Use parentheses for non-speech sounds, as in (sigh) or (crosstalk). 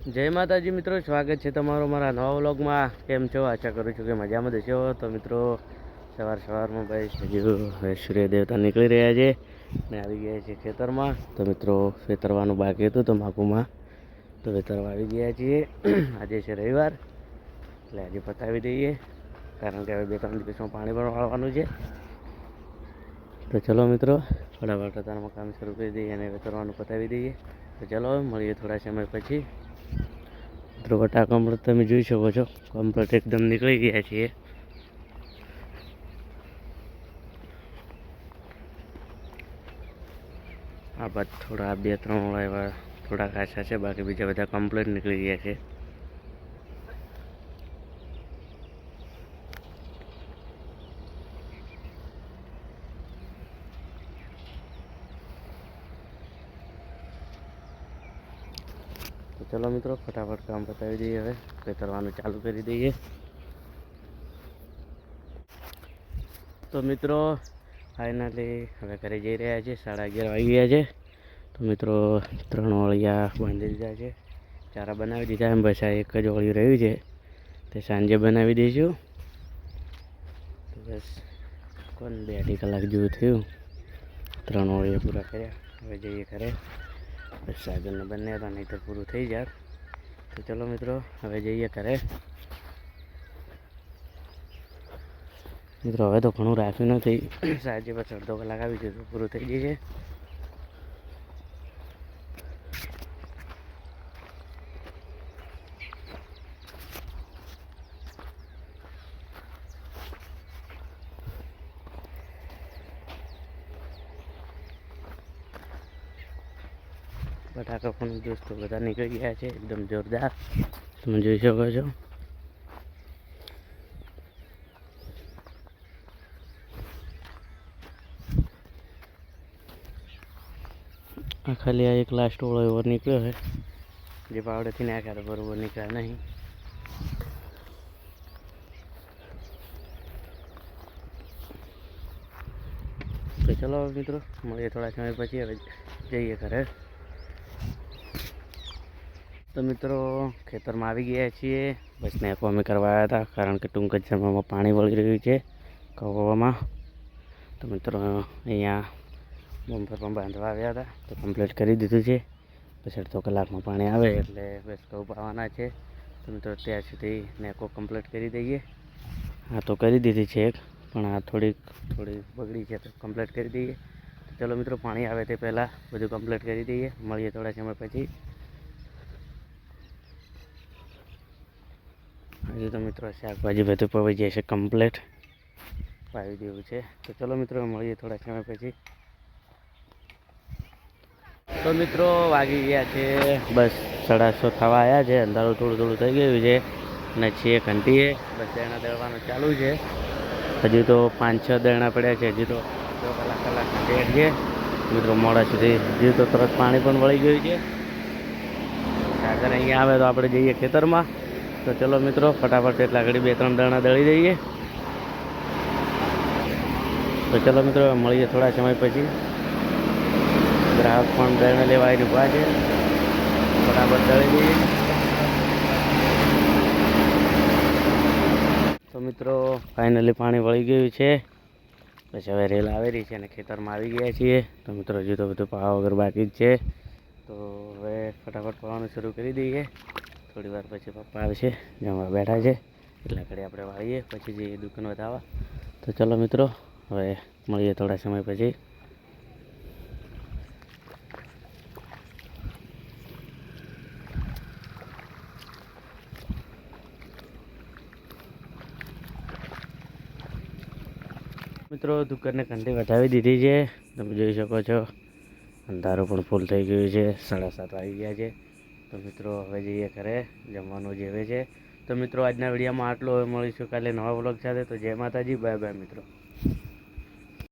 જય માતાજી મિત્રો, સ્વાગત છે તમારું મારા નવા વ્લોગમાં. કેમ છો? આશા કરું છું કે મજામાં દેશો તો મિત્રો, સવાર સવારમાં ભાઈ હજુ સૂર્યદેવતા સૂર્ય દેવતા નીકળી રહ્યા છે ને આવી ગયા છે ખેતરમાં. તો મિત્રો ખેતરવાનું બાકી હતું તો માકુમાં. તો વેતરવા આવી ગયા છીએ. (clears throat) આજે છે રવિવાર, એટલે આજે પતાવી દઈએ. કારણ કે હવે બે ત્રણ દિવસમાં પાણી પણ વાળવાનું છે. તો ચલો મિત્રો, ફટાફટ અત્યારમાં કામ શરૂ કરી દઈએ અને વેતરવાનું પતાવી દઈએ. તો ચલો, મળીએ થોડા સમય પછી. મિત્રો બટા કમ્પ્લેટ તમે જોઈ શકો છો. કમ્પ્લેટ એકદમ નીકળી ગયા છીએ. આ બાદ થોડા બે ત્રણ એવા થોડા ખાસા છે, બાકી બીજા બધા કમ્પ્લેટ નીકળી ગયા છે. ચલો મિત્રો, ફટાફટ કામ પતાવી દઈએ હવે. ખેતરવાનું ચાલુ કરી દઈએ. તો મિત્રો ફાઇનલી હવે ઘરે જઈ રહ્યા છે, સાડા અગિયાર વાગી ગયા છે. તો મિત્રો, ત્રણ ઓળિયા બાંધી દીધા છે. ચારા બનાવી દીધા એમ, બસ આ એક જ ઓળિયું રહ્યું છે. તે સાંજે બનાવી દઈશું. બસ, કોણ બે અઢી કલાક જેવું થયું? ત્રણ ઓળિયા પૂરા કર્યા. હવે જઈએ ઘરે. બસ આગળને બંને હતા નહીં તો પૂરું થઈ જાત. તો ચલો મિત્રો, હવે જઈએ ઘરે. મિત્રો, હવે તો ઘણું રાખ્યું નથી. સાંજે બસ અડધો કલાક આવી જશે પૂરું થઈ જશે બટાકા પણ દોસ્તો બધા નીકળી ગયા છે, એકદમ જોરદાર. તમે જોઈ શકો છો. આ ખાલી આ એક લાસ્ટ ઓળો એવો નીકળ્યો છે, જે પાવડેથી નાખ્યા બરોબર નીકળ્યા નહીં. તો ચલો મિત્રો, મળીએ થોડા સમય પછી, હવે જઈએ ઘરે. તો મિત્રો, ખેતરમાં આવી ગયા છીએ. બસ નેકો અમે કરવા આવ્યા હતા, કારણ કે ટૂંક જ સમયમાં પાણી વળી રહ્યું છે કવામાં તો મિત્રો, અહીંયા બમ્પર પણ બાંધવા આવ્યા હતા, તો કમ્પ્લીટ કરી દીધું છે. પછી અડધો કલાકમાં પાણી આવે એટલે બસ ઘઉં પાવાના છે. તો મિત્રો, ત્યાં સુધી નેકો કમ્પ્લીટ કરી દઈએ. હા તો કરી દીધી છે એક, પણ આ થોડીક, થોડી બગડી છે તો કમ્પ્લીટ કરી દઈએ. ચલો મિત્રો, પાણી આવે તે પહેલાં બધું કમ્પ્લીટ કરી દઈએ. મળીએ થોડા સમય પછી. હજુ તો મિત્રો શાકભાજી બધું પવાઈ જાય છે કમ્પ્લેટ પાવી દેવું છે. તો ચલો મિત્રો, મળીએ થોડા સમય પછી. તો મિત્રો, વાગી ગયા છે. બસ સાડા છ થવા આવ્યા છે. અંધારું થોડું થોડું થઈ ગયું છે. અને છીએ ઘંટીએ. બસ દેણા દળવાનું ચાલુ છે. હજુ તો પાંચ છ દેણા પડ્યા છે. હજી તો દો કલાક કલાક ડેટ છે. મિત્રો, મોડા સુધી હજુ તો તરત પાણી પણ વળી ગયું છે. આગળ અહીંયા આવે તો આપણે જઈએ ખેતરમાં. તો ચલો મિત્રો, ફટાફટ એટલા ઘડી બે ત્રણ દાણા દળી દઈએ. તો ચલો મિત્રો, મળીએ થોડા સમય પછી. ગ્રાહક પણ દળને લેવા આવી ઊભા છે. ફટાફટ દળી દઈએ. તો મિત્રો ફાઇનલી પાણી વળી ગયું છે. પછી હવે રેલ આવેલી છે અને ખેતરમાં આવી ગયા છીએ. તો મિત્રો, હજુ તો બધું પાવા વગર બાકી જ છે. તો હવે ફટાફટ પાવાનું શરૂ કરી દઈએ. થોડી વાર પછી પપ્પા આવશે જમવા બેઠા છે, એટલા ઘડી આપણે વાળીએ પછી જઈએ દુકાન વધારવા તો ચલો મિત્રો, હવે મળીએ થોડા સમય પછી. મિત્રો, દુકાનને ઘંટી વધાવી દીધી છે. તમે જોઈ શકો છો. અંધારું પણ ફૂલ થઈ ગયું છે. સાડા સાત વાગી ગયા છે. તો મિત્રો, હવે જઈએ ઘરે. જમવાનું જેવે છે. તો મિત્રો, આજના વિડીયોમાં આટલો. હવે મળીશું કાલે નવા બ્લોગ સાથે. તો જય માતાજી. બાય બાય મિત્રો.